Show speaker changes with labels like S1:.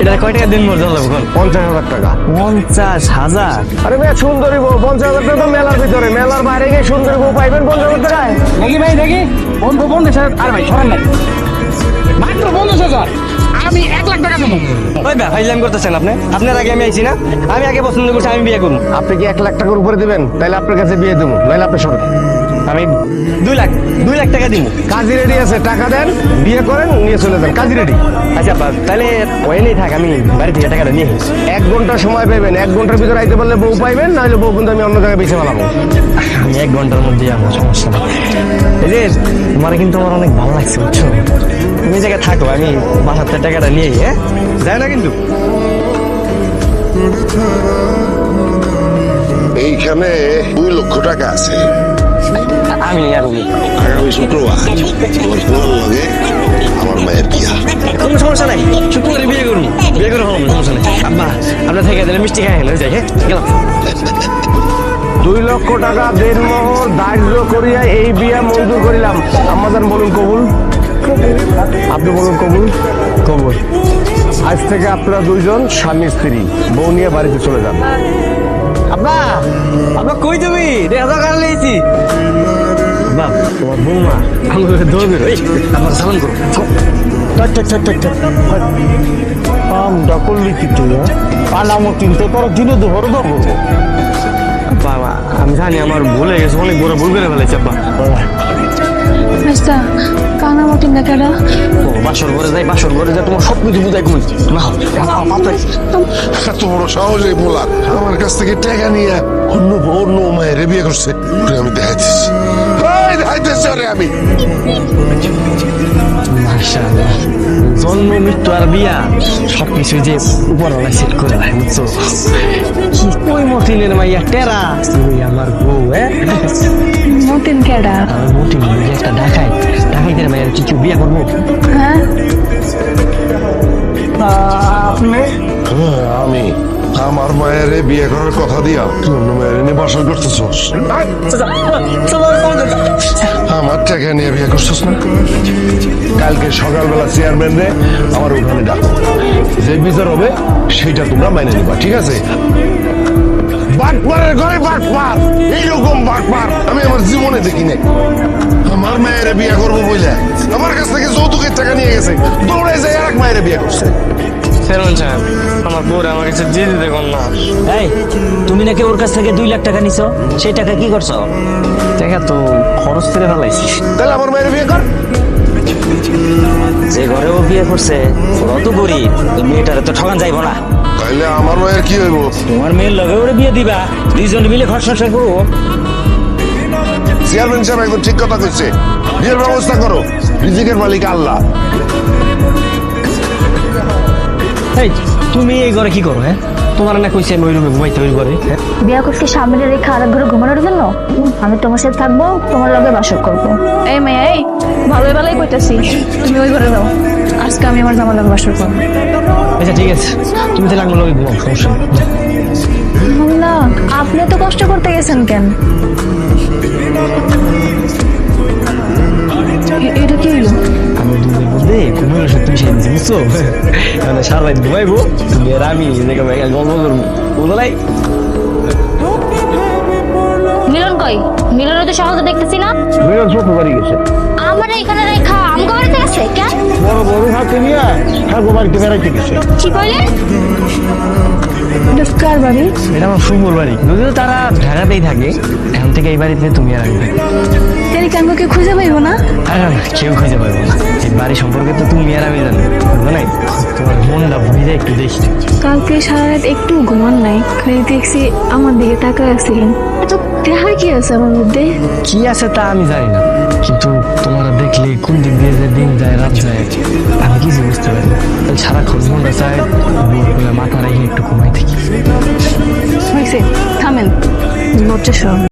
S1: এটা কয় টাকা দিন মর্যাদা লাগবে কোন
S2: পঞ্চাশ হাজার টাকা।
S1: পঞ্চাশ হাজার?
S2: আরে ভাই সুন্দরী বউ পঞ্চাশ হাজার টাকা তো মেলার ভিতরে। মেলার বাইরে গিয়ে সুন্দরী বউ পাইবেন পঞ্চাশ হাজার টাকায়?
S3: দেখি ভাই দেখি। বন্ধু পঞ্চাশ হাজার আর ভাই সরান নাই মাত্র পঞ্চাশ হাজার। আমি এক লাখ টাকা দেবো
S1: ওই ফাইজলাম করতেছেন আপনি? আপনার আগে আমি আইছি না? আমি আগে পছন্দ করছি আমি বিয়ে করব।
S2: আপনি কি এক লাখ টাকার উপরে দিবেন? তাহলে আপনার কাছে বিয়ে দেবো নাহলে আপনি সরেন।
S1: আমি দুই লাখ দুই লাখ টাকা দিব
S2: কাজী রেডি আছে টাকা দেন বিয়ে করেন নিয়ে চলে যান। কাজী রেডি।
S1: আচ্ছা তাহলে ওইলেই থাক আমি বাড়ি থেকে টাকাটা নিয়ে আসি।
S2: এক ঘণ্টা সময় পাবেন এক ঘণ্টার ভিতরে আইতে পারলে বউ পাইবেন নাহলে বউ কিন্তু আমি অন্য জায়গায় বেছে ফেলাবো।
S1: আমি এক ঘণ্টার মধ্যে যাব সমস্যা নেই। এই যে তোমার কিন্তু আমার অনেক ভালো লাগছে বুঝছ? তুমি জায়গায় থাকো আমি থেকে টাকাটা নিয়ে হ্যাঁ? যায় না কিন্তু।
S4: এইখানে দুই লক্ষ টাকা আছে।
S1: আমি আর উনি।
S4: আগামী শুক্রবার আমার পোলার লগে আমার মায়ের বিয়া
S1: কোনো সমস্যা নাই শুক্রবারে বিয়ে করুন বিয়ে করে হলো সমস্যা নেই আব্বা আপনার থেকে দিলে মিষ্টি খাই হলো যাই হ্যাঁ গেলাম
S2: দুই লক্ষ টাকা দেড় মোহর দারিদ্র করিয়া এই বিয়া মঞ্জুর করিলাম। আমাদের বলুন কবুল। আপনি বলুন কবুল। কবুল। আজ থেকে আপনারা দুইজন স্বামী স্ত্রী বউ নিয়ে বাড়িতে চলে যান।
S1: আব্বা আব্বা কই তুমি? দেখা বৌমা আমাকে দৌড় বেরো এই আমার সালাম করো।
S2: টাক টাক টাক টাক টাক আমটা করলি কি তুই পালামো কিনতে পারো দিনে দুপুর দেবো।
S1: বাবা আমি জানি আমার ভুলে গেছে অনেক বড় ভুল করে ফেলেছি আব্বা।
S5: আচ্ছা কানামতি না কেডা
S1: ও বাসর ঘরে যাই বাসর ঘরে যাই তোমার সব কিছু বুঝাই কই? না
S4: এত বড় সাহস এই আমার কাছ থেকে টাকা নিয়ে অন্য অন্য মায়ের বিয়ে করছে। আমি দেখাইতেছি। দেখাইতেছি আমি।
S1: জন্ম মৃত্যু আর বিয়া সবকিছু যে উপরওয়ালা সেট করে রাখে বুঝছ? কি কই মতিনের মাইয়া টেরা তুই আমার বউ হ্যাঁ?
S5: মতিন কেডা?
S1: আমার মতিন একটা ঢাকাই ঢাকাইদের মাইয়ার কি কেউ বিয়া করব?
S5: হ্যাঁ?
S2: আপনি?
S4: হ্যাঁ, আমি আমার মায়ের বিয়ে করার কথা দিয়া তুই অন্য মায়ের নিয়ে বাসন করতেছস আমার টাকা নিয়ে বিয়ে করছিস না? কালকে সকালবেলা চেয়ারম্যান রে আমার ওখানে ডাকো। যে বিচার হবে সেটা তোমরা মেনে নিবা ঠিক আছে? বাটপারের ঘরে বাটপার এইরকম বাটপার আমি আমার জীবনে দেখি নাই। আমার মায়ের বিয়ে করব বলে আমার কাছ থেকে যৌতুকের টাকা নিয়ে গেছে দৌড়ে যায় আর এক মায়ের বিয়ে করছে।
S1: চেয়ারম্যান সাহেব আমার বউরে আমার কাছে দিয়ে দিতে কোন না।
S6: এই তুমি নাকি ওর কাছ থেকে দুই লাখ টাকা নিছো? সেই টাকা কি করছ?
S1: দেখা তো খরচ করে ফেলাইছি
S4: তাহলে আমার মায়ের বিয়ে কর।
S6: যে ঘরে ও বিয়ে করছে ওরা তো গরিব ওই মেয়েটারে তো ঠকান যাইবো না।
S4: তাইলে আমার মায়ের কি হইব?
S6: তোমার মেয়ের লগে ওরে বিয়ে দিবা দুইজন মিলে ঘর সংসার করব।
S4: চেয়ারম্যান সাহেব একদম ঠিক কথা কইছে। বিয়ের ব্যবস্থা করো। রিজিকের মালিক আল্লাহ।
S1: এই তুমি এই ঘরে কি করো হ্যাঁ? তোমার না কইছে আমি ওই রুমে ঘুমাইতে ওই ঘরে হ্যাঁ?
S5: বিয়া করতে সামনে রেখে আর ঘরে ঘুমানোর জন্য? আমি তোমার সাথে থাকব তোমার লগে বাসর করব। এই মাইয়া এই ভালোই ভালোই কইতাছি। তুমি ওই ঘরে যাও। আজকে আমি আমার জামার লগে বাসর করব।
S1: আচ্ছা ঠিক আছে। তুমি তাহলে আমার লগে ঘুমাও সমস্যা
S5: না আপনি তো কষ্ট করতে গেছেন কেন?
S1: ঘুমানোর সত্যি মিশিয়ে দিচ্ছি বুঝছ মানে সারা রাত ঘুমাইবো তুমি আর আমি দেখো গল্প করব। বলাই
S7: মিলন কই? মিলনের তো সহজে দেখতেছি না।
S2: মিলন ছোট বাড়ি গেছে।
S7: আমার এখানে রেখা আমগো বাড়িতে আছে? কেন?
S2: বড় বড় হাতে নিয়ে হ্যাঁ গো বাড়িতে বেড়াইতে গেছে।
S7: কি
S5: এটা কার বাড়ি?
S1: এটা আমার বাড়ি। যদিও তারা ঢাকাতেই থাকে এখন থেকে এই বাড়িতে তুমি আর আমি
S5: খুঁজে পাইবো না?
S1: কেউ খুঁজে পাবো না। এই বাড়ি সম্পর্কে তো তুমি আর আমি জানি নাই? তোমার মনটা একটু দেখি।
S5: কালকে সারা রাত একটু ঘুমান নাই খালি দেখছি আমার দিকে তাকায় আছিলেন এত দেখা কি আছে আমার মধ্যে?
S1: কি আছে তা আমি জানি না কিন্তু তোমার দেখলে কোন দিক দিয়ে যে দিন যায় রাত যায় আমি কিছু বুঝতে পারি সারাক্ষণ মনটা চায় মাথা রেখে একটু ঘুমাই